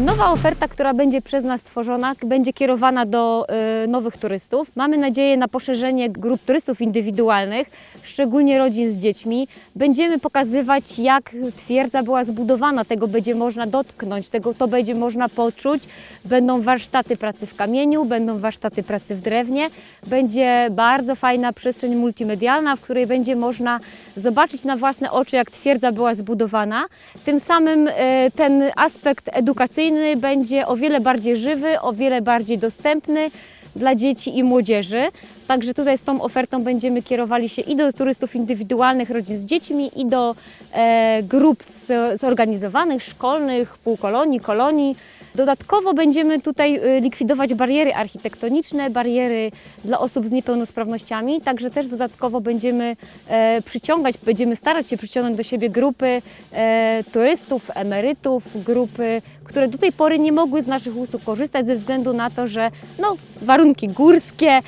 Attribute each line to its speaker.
Speaker 1: Nowa oferta, która będzie przez nas stworzona, będzie kierowana do y, nowych turystów. Mamy nadzieję na poszerzenie grup turystów indywidualnych, szczególnie rodzin z dziećmi. Będziemy pokazywać, jak twierdza była zbudowana, tego będzie można dotknąć, tego to będzie można poczuć. Będą warsztaty pracy w kamieniu, będą warsztaty pracy w drewnie. Będzie bardzo fajna przestrzeń multimedialna, w której będzie można zobaczyć na własne oczy, jak twierdza była zbudowana. Tym samym e, ten aspekt edukacyjny będzie o wiele bardziej żywy, o wiele bardziej dostępny dla dzieci i młodzieży. Także tutaj z tą ofertą będziemy kierowali się i do turystów indywidualnych, rodzin z dziećmi, i do e, grup z- zorganizowanych, szkolnych, półkolonii, kolonii. Dodatkowo będziemy tutaj y, likwidować bariery architektoniczne, bariery dla osób z niepełnosprawnościami, także też dodatkowo będziemy e, przyciągać, będziemy starać się przyciągnąć do siebie grupy e, turystów, emerytów, grupy, które do tej pory nie mogły z naszych usług korzystać ze względu na to, że no, warunki górskie,